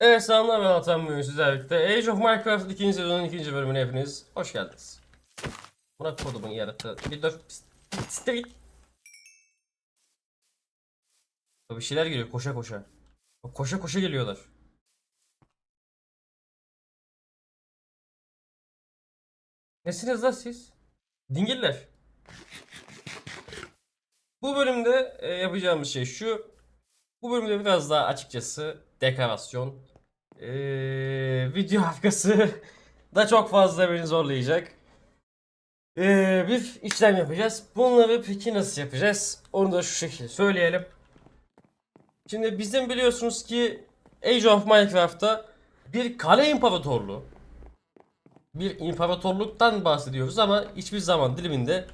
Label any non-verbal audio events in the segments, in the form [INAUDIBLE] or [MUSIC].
Evet selamlar ben Atan bugün sizlerle birlikte Age of Minecraft 2. sezonun 2. bölümüne hepiniz hoş geldiniz. Buna kodumun yarattı. Bir dur. Site git. Bir şeyler geliyor koşa koşa. Koşa koşa geliyorlar. Nesiniz lan siz? Dingiller. Bu bölümde e, yapacağımız şey şu. Bu bölümde biraz daha açıkçası dekorasyon, e, video arkası da çok fazla beni zorlayacak. E, bir işlem yapacağız. Bunları peki nasıl yapacağız? Onu da şu şekilde söyleyelim. Şimdi bizim biliyorsunuz ki Age of Minecraft'ta bir kale imparatorluğu, bir imparatorluktan bahsediyoruz ama hiçbir zaman diliminde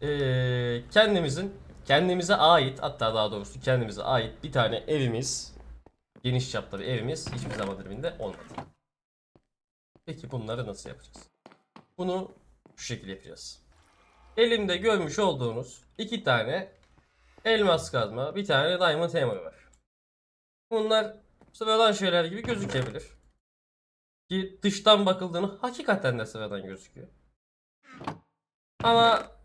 eee, kendimizin kendimize ait hatta daha doğrusu kendimize ait bir tane evimiz geniş çaplı bir evimiz hiçbir zaman diliminde olmadı. Peki bunları nasıl yapacağız? Bunu şu şekilde yapacağız. Elimde görmüş olduğunuz iki tane elmas kazma, bir tane diamond hammer var. Bunlar sıradan şeyler gibi gözükebilir. Ki dıştan bakıldığını hakikaten de sıradan gözüküyor. Ama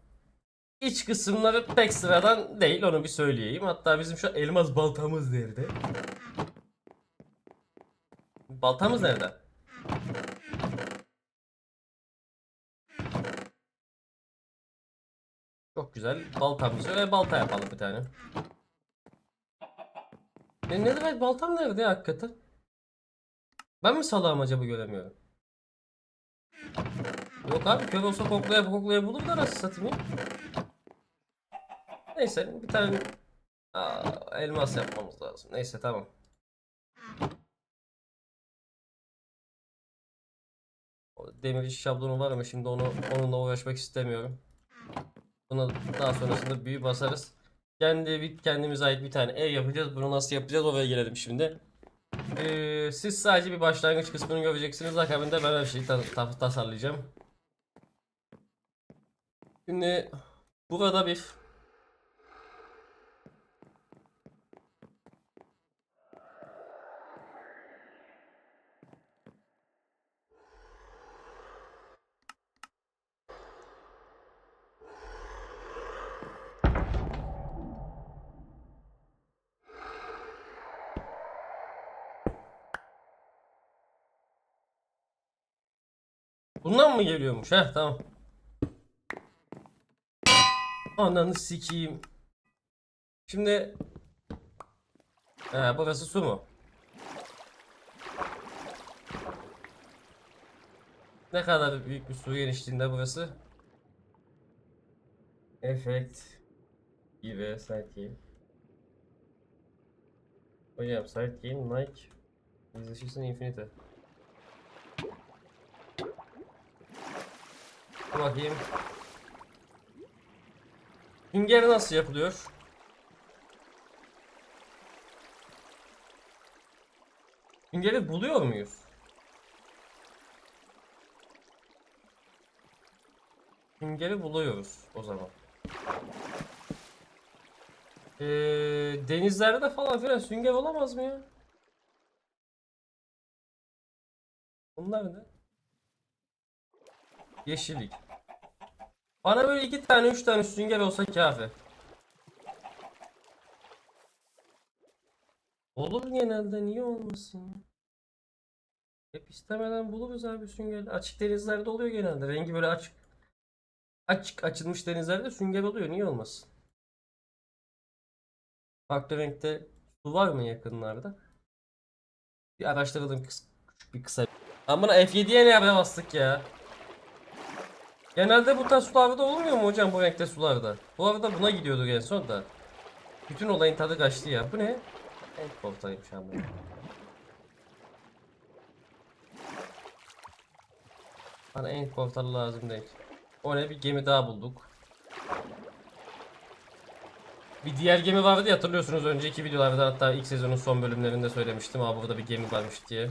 iç kısımları pek sıradan değil onu bir söyleyeyim. Hatta bizim şu elmas baltamız nerede? Baltamız nerede? Çok güzel. Baltamızı ve balta yapalım bir tane. E ne demek baltam nerede ya hakikaten? Ben mi salağım acaba göremiyorum? Yok abi kör olsa koklaya koklaya bulur da nasıl satayım? Neyse bir tane Aa, elmas yapmamız lazım. Neyse tamam. Demir iş şablonu var ama şimdi onu onunla uğraşmak istemiyorum. Buna daha sonrasında büyü basarız. Kendi bir kendimize ait bir tane ev yapacağız. Bunu nasıl yapacağız oraya gelelim şimdi. Ee, siz sadece bir başlangıç kısmını göreceksiniz. Akabinde ben her şeyi ta- ta- tasarlayacağım. Şimdi burada bir Bundan mı geliyormuş? Heh tamam. Ananı sikeyim. Şimdi He, burası su mu? Ne kadar büyük bir su genişliğinde burası? Efekt gibi sanki. Hocam side game like Resolution Infinity. Bakayım. Sünger nasıl yapılıyor? Süngeri buluyor muyuz? Süngeri buluyoruz o zaman. Ee, denizlerde falan filan sünger olamaz mı ya? Bunlar ne? Yeşillik. Bana böyle iki tane üç tane sünger olsa kafi. Olur genelde niye olmasın? Hep istemeden buluruz abi sünger. Açık denizlerde oluyor genelde. Rengi böyle açık. Açık açılmış denizlerde sünger oluyor. Niye olmasın? Farklı renkte su var mı yakınlarda? Bir araştıralım kıs küçük bir kısa. Ama F7'ye ne yapmaya bastık ya? Genelde bu tarz sularda olmuyor mu hocam bu renkte sularda? Bu arada buna gidiyorduk en son da. Bütün olayın tadı kaçtı ya. Bu ne? En portaymış ama. Bana en portalı lazım değil. O ne? Bir gemi daha bulduk. Bir diğer gemi vardı ya hatırlıyorsunuz önceki videolarda hatta ilk sezonun son bölümlerinde söylemiştim. Abi burada bir gemi varmış diye.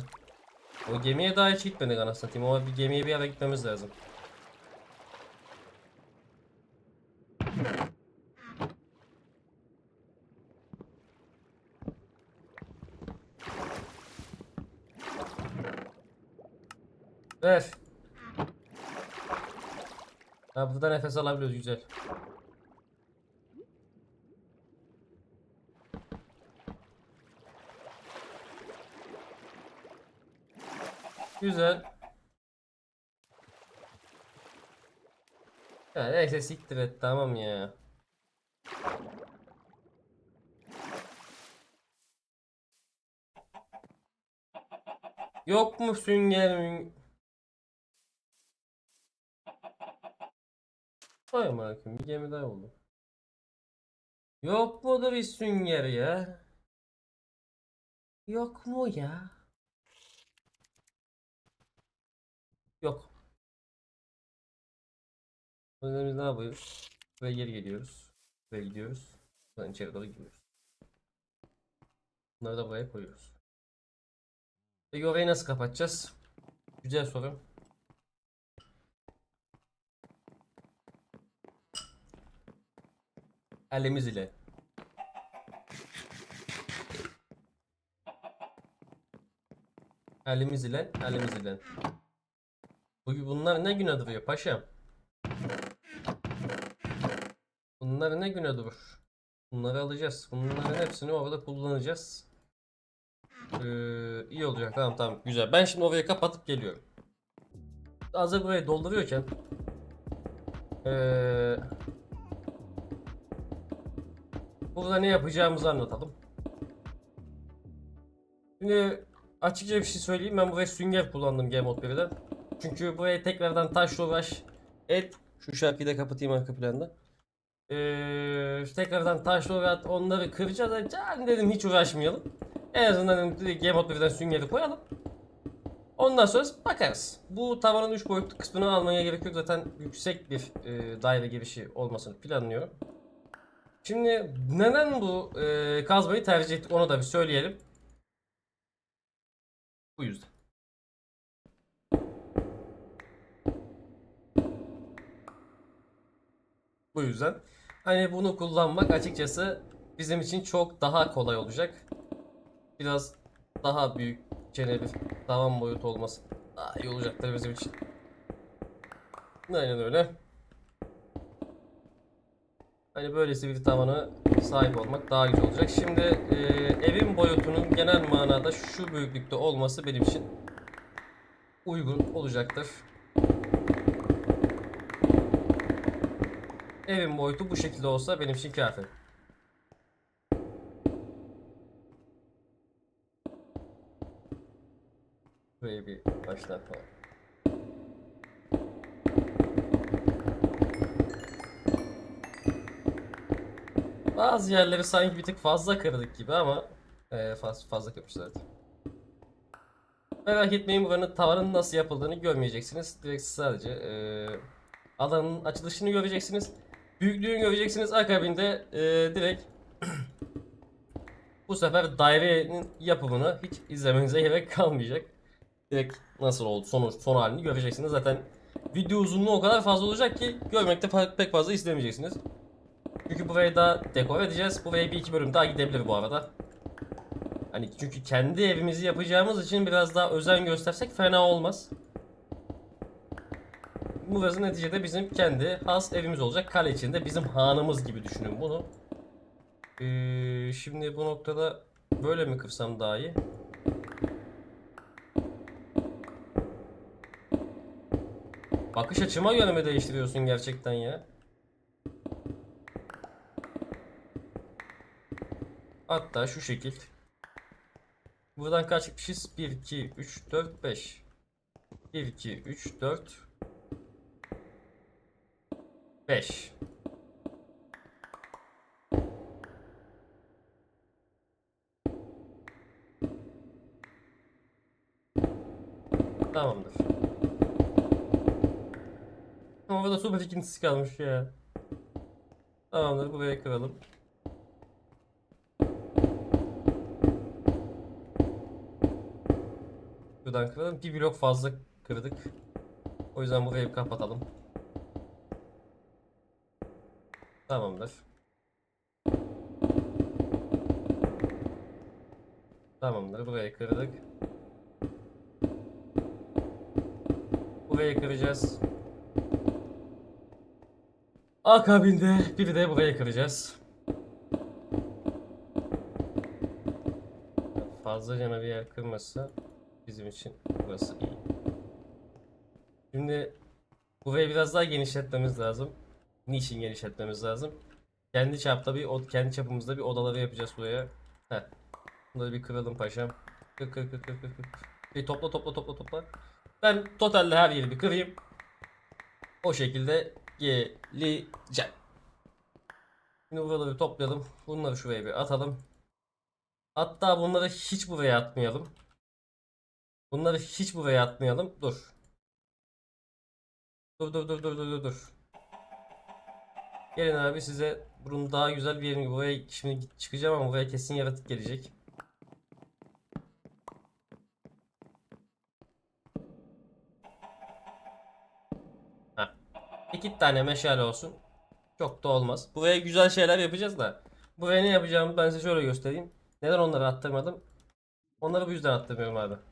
O gemiye daha hiç gitmedik anasını satayım. O bir gemiye bir ara gitmemiz lazım. Ver. Ha burada nefes alabiliyoruz güzel. Güzel. Ya neyse siktir et tamam ya. Yok mu sünger Vay amına bir gemi daha oldu. Yok mudur bir ya? Yok mu ya? Yok. Biz ne yapıyoruz? Buraya geri geliyoruz. Buraya gidiyoruz. Buradan içeri doğru gidiyoruz. Bunları da buraya koyuyoruz. Peki orayı nasıl kapatacağız? Güzel soru. Elimiz ile. Elimiz ile, elimiz ile. Bu, bunlar ne güne duruyor paşam? Bunlar ne güne durur? Bunları alacağız. Bunların hepsini orada kullanacağız. Ee, iyi olacak. Tamam tamam güzel. Ben şimdi orayı kapatıp geliyorum. Hazır burayı dolduruyorken ee, burada ne yapacağımızı anlatalım. Şimdi açıkça bir şey söyleyeyim. Ben buraya sünger kullandım Game Mode 1'de. Çünkü buraya tekrardan taşla uğraş et. Şu şarkıyı da kapatayım arka planda. Ee, tekrardan taşla uğraş onları kıracağız. Can dedim hiç uğraşmayalım. En azından dedim Game Mode 1'den süngeri koyalım. Ondan sonra bakarız. Bu tavanın 3 boyutlu kısmını almaya gerek yok. Zaten yüksek bir e, daire girişi olmasını planlıyorum. Şimdi neden bu e, kazmayı tercih ettik onu da bir söyleyelim. Bu yüzden. Bu yüzden. Hani bunu kullanmak açıkçası bizim için çok daha kolay olacak. Biraz daha büyük çene bir tavan boyutu olması daha iyi olacaktır bizim için. Aynen öyle. Hani böylesi bir tavana sahip olmak daha güzel olacak. Şimdi e, evin boyutunun genel manada şu büyüklükte olması benim için uygun olacaktır. Evin boyutu bu şekilde olsa benim için kafi. Buraya bir başlatma. Bazı yerleri sanki bir tık fazla kırdık gibi ama e, fazla, fazla kırmışlar. Merak etmeyin buranın tavanın nasıl yapıldığını görmeyeceksiniz. Direkt sadece e, alanın açılışını göreceksiniz. Büyüklüğünü göreceksiniz. Akabinde e, direkt [CLEARS THROAT] bu sefer dairenin yapımını hiç izlemenize gerek kalmayacak. Direkt nasıl oldu son, son halini göreceksiniz. Zaten video uzunluğu o kadar fazla olacak ki görmekte pek fazla istemeyeceksiniz. Çünkü burayı da dekor edeceğiz. Buraya bir iki bölüm daha gidebilir bu arada. Hani çünkü kendi evimizi yapacağımız için biraz daha özen göstersek fena olmaz. Burası neticede bizim kendi has evimiz olacak. Kale içinde bizim hanımız gibi düşünün bunu. Ee, şimdi bu noktada böyle mi kırsam daha iyi? Bakış açıma göre mi değiştiriyorsun gerçekten ya? Hatta şu şekil. Buradan kaç çıkmışız? 1, 2, 3, 4, 5. 1, 2, 3, 4, 5. Tamamdır. Ama burada super ikintisi kalmış ya. Tamamdır buraya kıralım. Buradan kıralım. Bir blok fazla kırdık. O yüzden burayı kapatalım. Tamamdır. Tamamdır. Burayı kırdık. burayı kıracağız. Akabinde bir de burayı kıracağız. Fazla cana bir yer kırmazsa bizim için burası iyi. Şimdi burayı biraz daha genişletmemiz lazım. Niçin genişletmemiz lazım? Kendi çapta bir kendi çapımızda bir odaları yapacağız buraya. Heh. Bunları bir kıralım paşam. Kır kır kır kır kır. Bir topla topla topla topla. Ben totalde her yeri bir kırayım. O şekilde geleceğim. Şimdi buraları bir toplayalım. Bunları şuraya bir atalım. Hatta bunları hiç buraya atmayalım. Bunları hiç buraya atmayalım. Dur. Dur dur dur dur dur dur. Gelin abi size bunun daha güzel bir yerini buraya şimdi çıkacağım ama buraya kesin yaratık gelecek. Heh. İki tane meşale olsun. Çok da olmaz. Buraya güzel şeyler yapacağız da. Buraya ne yapacağımı ben size şöyle göstereyim. Neden onları attırmadım? Onları bu yüzden attırmıyorum abi.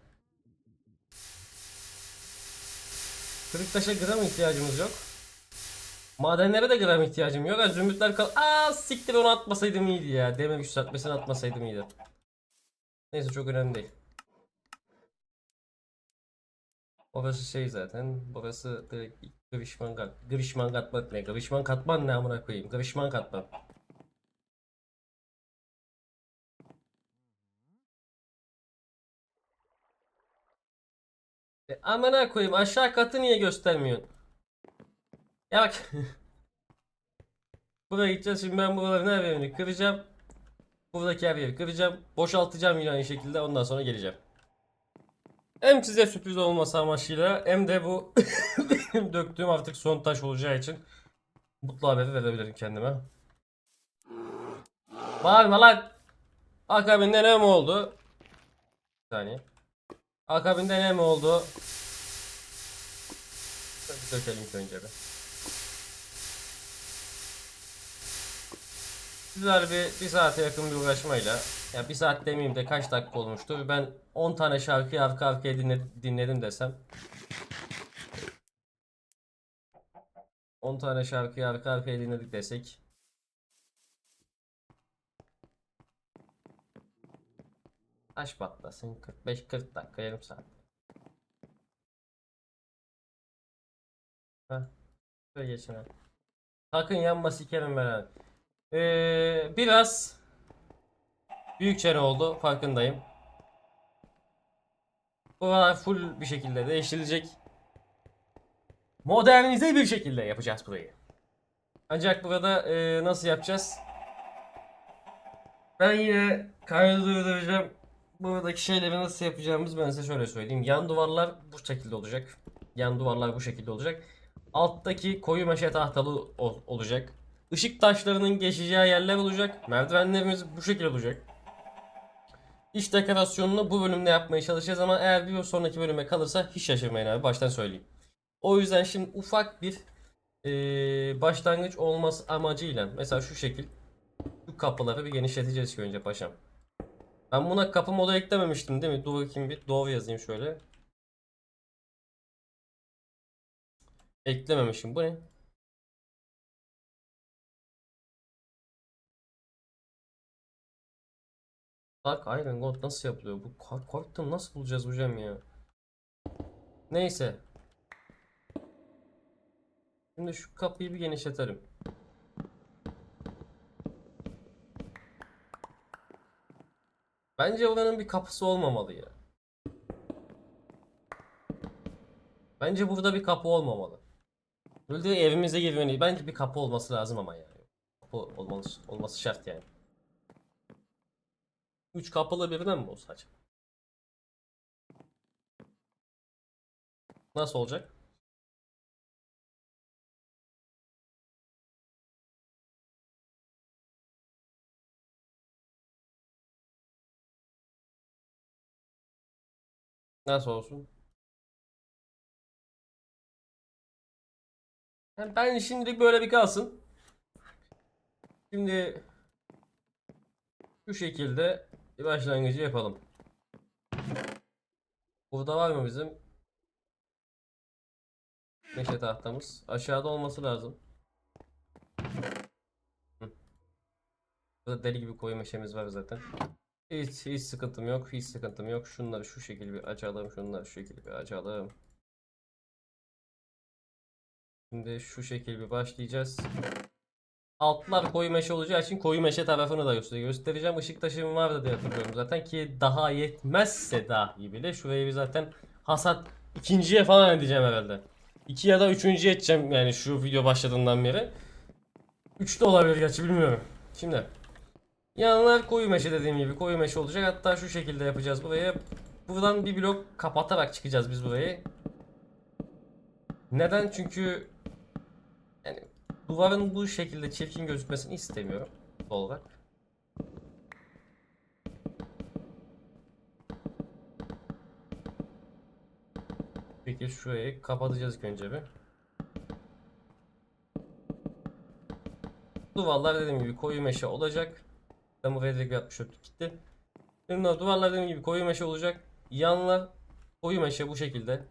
Kırık taşa gram ihtiyacımız yok. Madenlere de gram ihtiyacım yok. Ha, zümrütler kal... Aa siktir onu atmasaydım iyiydi ya. Demir yükseltmesini atmasaydım iyiydi. Neyse çok önemli değil. Orası şey zaten. Burası direkt Grişman kat. Grişman katman ne? Grişman katman ne amına koyayım? Grişman katman. Amına koyayım aşağı katı niye göstermiyorsun? Ya bak. [LAUGHS] Buraya gideceğiz şimdi ben buraların her birini kıracağım. Buradaki her yeri kıracağım. Boşaltacağım yine aynı şekilde ondan sonra geleceğim. Hem size sürpriz olması amaçıyla hem de bu [LAUGHS] döktüğüm artık son taş olacağı için mutlu haberi verebilirim kendime. Bağırma lan. Akabinde ne mi oldu? Bir saniye. Akabinde ne mi oldu? Bir dökelim önce bir. Güzel bir, bir saate yakın bir uğraşmayla ya bir saat demeyeyim de kaç dakika olmuştur. Ben 10 tane şarkıyı arka arkaya dinle- dinledim desem 10 tane şarkıyı arka arkaya dinledik desek Taş patlasın 45-40 dakika yarım saat. Heh. Şöyle abi. Sakın yanma sikerim ben abi. Ee, biraz büyük çene oldu farkındayım. Buralar full bir şekilde değiştirilecek. Modernize bir şekilde yapacağız burayı. Ancak burada e, nasıl yapacağız? Ben yine kaydı. Buradaki şeyleri nasıl yapacağımız ben size şöyle söyleyeyim. Yan duvarlar bu şekilde olacak. Yan duvarlar bu şekilde olacak. Alttaki koyu meşe tahtalı ol- olacak. Işık taşlarının geçeceği yerler olacak. Merdivenlerimiz bu şekilde olacak. İç dekorasyonunu bu bölümde yapmaya çalışacağız ama eğer bir sonraki bölüme kalırsa hiç şaşırmayın abi baştan söyleyeyim. O yüzden şimdi ufak bir eee, başlangıç olması amacıyla mesela şu şekil şu kapıları bir genişleteceğiz ki önce paşam. Ben buna kapı modu eklememiştim değil mi? Dur bakayım bir doğru yazayım şöyle. Eklememişim. Bu ne? Dark Iron Gold nasıl yapılıyor? Bu kartı nasıl bulacağız hocam ya? Neyse. Şimdi şu kapıyı bir genişletelim. Bence oranın bir kapısı olmamalı ya. Bence burada bir kapı olmamalı. Böyle evimize girmeli. Bence bir kapı olması lazım ama yani. Kapı olması, olması şart yani. Üç kapılı birden mi olsa acaba? Nasıl olacak? Nasıl olsun? Yani ben şimdilik böyle bir kalsın. Şimdi şu şekilde bir başlangıcı yapalım. Burada var mı bizim? Meşe tahtamız. Aşağıda olması lazım. Burada deli gibi koyu meşemiz var zaten. Hiç, hiç sıkıntım yok. Hiç sıkıntım yok. Şunları şu şekilde bir açalım. Şunları şu şekilde bir açalım. Şimdi şu şekilde bir başlayacağız. Altlar koyu meşe olacağı için koyu meşe tarafını da göster- göstereceğim. Işık taşım vardı diye hatırlıyorum zaten ki daha yetmezse dahi bile şurayı bir zaten hasat ikinciye falan edeceğim herhalde. İki ya da üçüncüye edeceğim yani şu video başladığından beri. Üç de olabilir gerçi bilmiyorum. Şimdi yanlar koyu meşe dediğim gibi koyu meşe olacak. Hatta şu şekilde yapacağız burayı. Buradan bir blok kapatarak çıkacağız biz burayı. Neden? Çünkü yani duvarın bu şekilde çirkin gözükmesini istemiyorum doğal olarak. Peki şurayı kapatacağız ilk önce bir. Duvarlar dediğim gibi koyu meşe olacak. Buraya direkt yapmış olduk gitti. Şimdi duvarlar dediğim gibi koyu meşe olacak. Yanlar koyu meşe bu şekilde.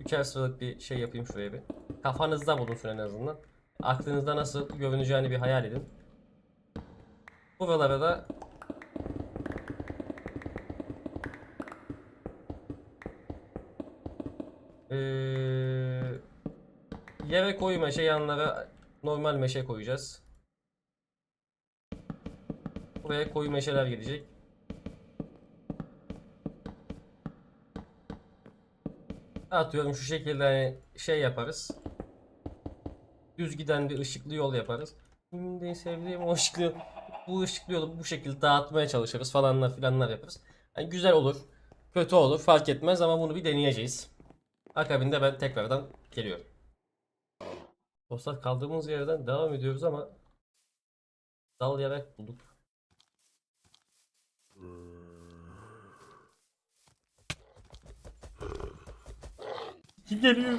Üçer sıralık bir şey yapayım şuraya bir. Kafanızda bulunsun en azından. Aklınızda nasıl görüneceğini bir hayal edin. Buralara da Ee, yere koyu meşe yanlara normal meşe koyacağız. Buraya koyu meşeler gelecek. Atıyorum şu şekilde hani şey yaparız. Düz giden bir ışıklı yol yaparız. De sevdiğim o ışıklı. Bu ışıklı yolu bu şekilde dağıtmaya çalışırız falanlar filanlar yaparız. Yani güzel olur. Kötü olur fark etmez ama bunu bir deneyeceğiz. Akabinde ben tekrardan geliyorum. Dostlar kaldığımız yerden devam ediyoruz ama dal yarak bulduk. Kim geliyor?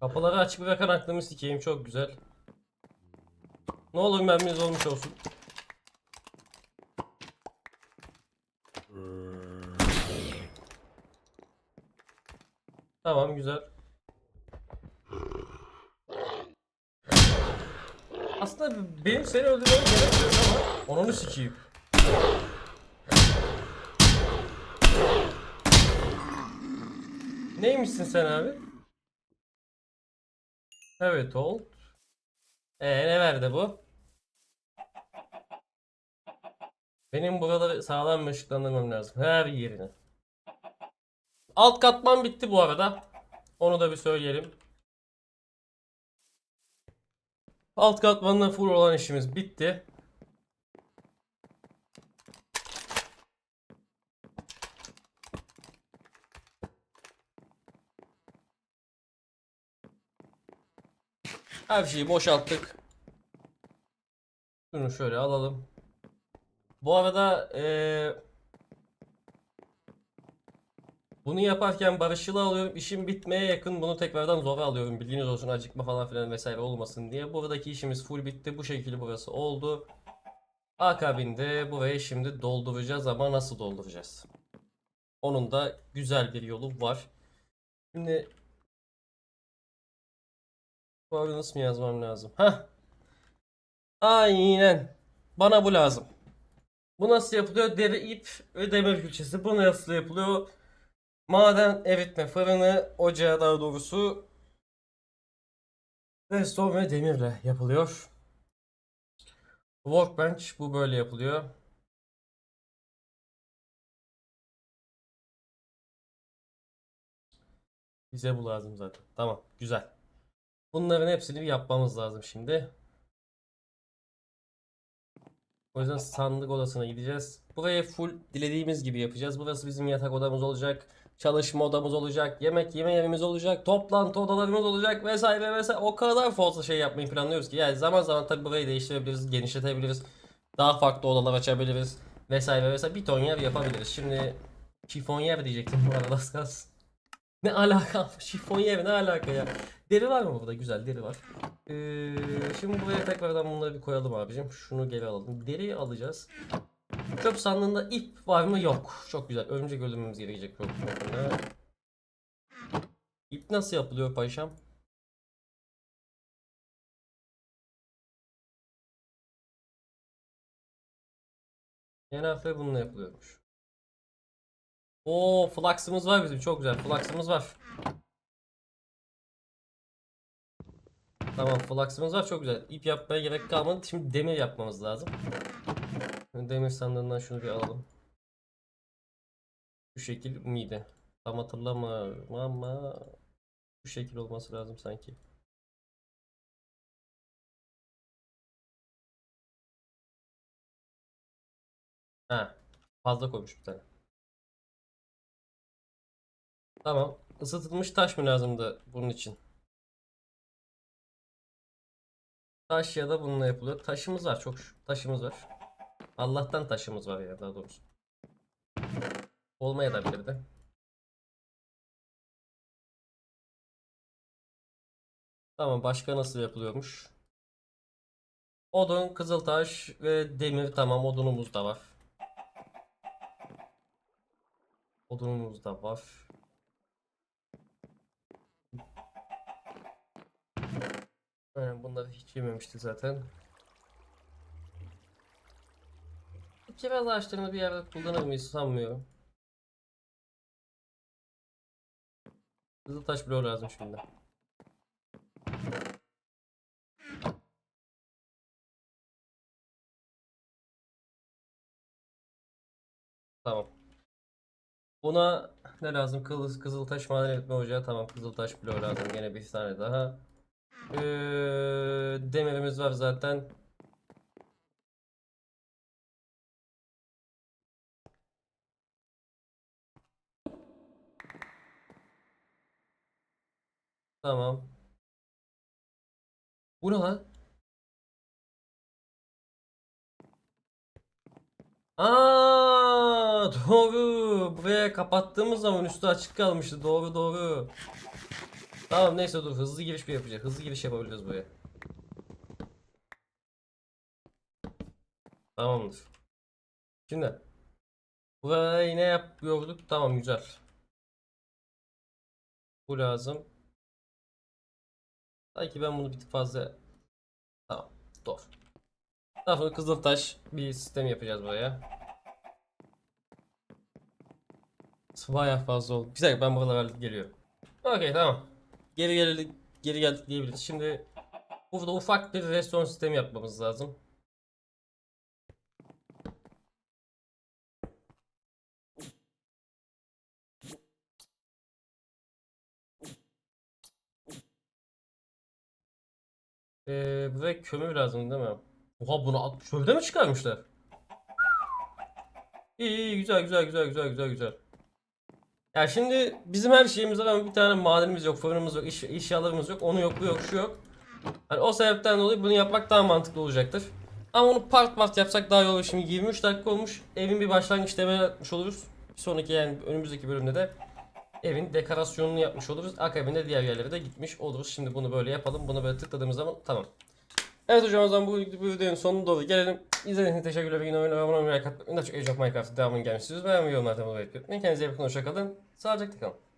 Kapıları açık bırakan aklımı sikeyim çok güzel. Ne olur mermimiz olmuş olsun. Tamam güzel. Aslında benim seni öldürmem gerekmiyor ama onu sikeyim. Neymişsin sen abi? Evet old. Ee ne verdi bu? Benim buraları sağlam bir ışıklandırmam lazım. Her yerini. Alt katman bitti bu arada. Onu da bir söyleyelim. Alt katmanla full olan işimiz bitti. Her şeyi boşalttık. Şunu şöyle alalım. Bu arada eee bunu yaparken barışçılı alıyorum. İşim bitmeye yakın bunu tekrardan zora alıyorum. Bilginiz olsun acıkma falan filan vesaire olmasın diye. Buradaki işimiz full bitti. Bu şekilde burası oldu. Akabinde burayı şimdi dolduracağız ama nasıl dolduracağız? Onun da güzel bir yolu var. Şimdi Coordinates mı yazmam lazım? Hah. Aynen. Bana bu lazım. Bu nasıl yapılıyor? Deri ip ve demir külçesi. Bu nasıl yapılıyor? Maden eritme fırını, ocağı daha doğrusu redstone ve demirle yapılıyor. Workbench bu böyle yapılıyor. Bize bu lazım zaten. Tamam, güzel. Bunların hepsini bir yapmamız lazım şimdi. O yüzden sandık odasına gideceğiz. Burayı full dilediğimiz gibi yapacağız. Burası bizim yatak odamız olacak. Çalışma odamız olacak. Yemek yeme yerimiz olacak. Toplantı odalarımız olacak vesaire vesaire. O kadar fazla şey yapmayı planlıyoruz ki. Yani zaman zaman tabii burayı değiştirebiliriz, genişletebiliriz. Daha farklı odalar açabiliriz vesaire vesaire. Bir ton yer yapabiliriz. Şimdi şifon yer diyecektim bu arada az. Ne alaka? [LAUGHS] Şifon yer ne alaka ya? Deri var mı burada? Güzel deri var. Ee, şimdi buraya tekrardan bunları bir koyalım abicim. Şunu geri alalım. Deriyi alacağız. Çöp sandığında ip var mı? Yok. Çok güzel. Örümcek öldürmemiz gerekecek. Çok güzel. İp nasıl yapılıyor paşam? Genelde bununla yapılıyormuş. Oo, flax'ımız var bizim. Çok güzel. Flax'ımız var. Tamam, flax'ımız var. Çok güzel. İp yapmaya gerek kalmadı. Şimdi demir yapmamız lazım. Demir sandığından şunu bir alalım. Bu şekil miydi? Tam hatırlamıyorum ama bu şekil olması lazım sanki. Ha, fazla koymuş bir tane. Tamam. Isıtılmış taş mı lazımdı bunun için? Taş ya da bununla yapılıyor. Taşımız var. Çok şükür taşımız var. Allah'tan taşımız var ya daha doğrusu. Olmaya da bilirdi. Tamam başka nasıl yapılıyormuş? Odun, kızıltaş ve demir tamam odunumuz da var. Odunumuz da var. Aynen bunları hiç yememişti zaten. Bu Kiraz ağaçlarını bir yerde kullanır mıyız sanmıyorum. Kızıltaş bloğu lazım şimdi. Tamam. Buna ne lazım? Kızıl, kızıltaş maden etme ocağı. Tamam kızıltaş bloğu lazım. Gene bir tane daha. Ee, demirimiz var zaten. Tamam. Bu ne lan? Aa, [LAUGHS] doğru. Buraya kapattığımız zaman üstü açık kalmıştı. Doğru doğru. Tamam neyse dur hızlı giriş bir yapacağız. Hızlı giriş yapabiliriz buraya. Tamamdır. Şimdi buraya ne yapıyorduk? Tamam güzel. Bu lazım. Belki ben bunu bir tık fazla Tamam. Doğru. Daha sonra Kızıltaş bir sistem yapacağız buraya. Bayağı fazla oldu. Güzel ben buralara geliyorum. Okey tamam. Geri geldik, geri geldik diyebiliriz. Şimdi burada ufak bir restoran sistemi yapmamız lazım. Ee, buraya kömür lazım değil mi? Oha bunu çölde mi çıkarmışlar? İyi iyi güzel güzel güzel güzel güzel güzel. Ya şimdi bizim her şeyimiz var ama bir tane madenimiz yok, fırınımız yok, iş, eşyalarımız yok, onu yok, bu yok, şu yok. Hani o sebepten dolayı bunu yapmak daha mantıklı olacaktır. Ama onu part part yapsak daha iyi olur. Şimdi 23 dakika olmuş. Evin bir başlangıç temeli atmış oluruz. Bir sonraki yani önümüzdeki bölümde de evin dekorasyonunu yapmış oluruz. Akabinde diğer yerlere de gitmiş oluruz. Şimdi bunu böyle yapalım. Bunu böyle tıkladığımız zaman tamam. Evet hocam o zaman bu, bu videonun sonuna doğru gelelim. İzlediğiniz için teşekkürler. Yine oyuna abone olmayı, like atmayı, daha çok Age of Minecraft'ı devamını gelmişsiniz. Beğenmeyi yorumlarda bunu bekliyorum. Kendinize iyi bakın. Hoşçakalın. Sağlıcakla kalın.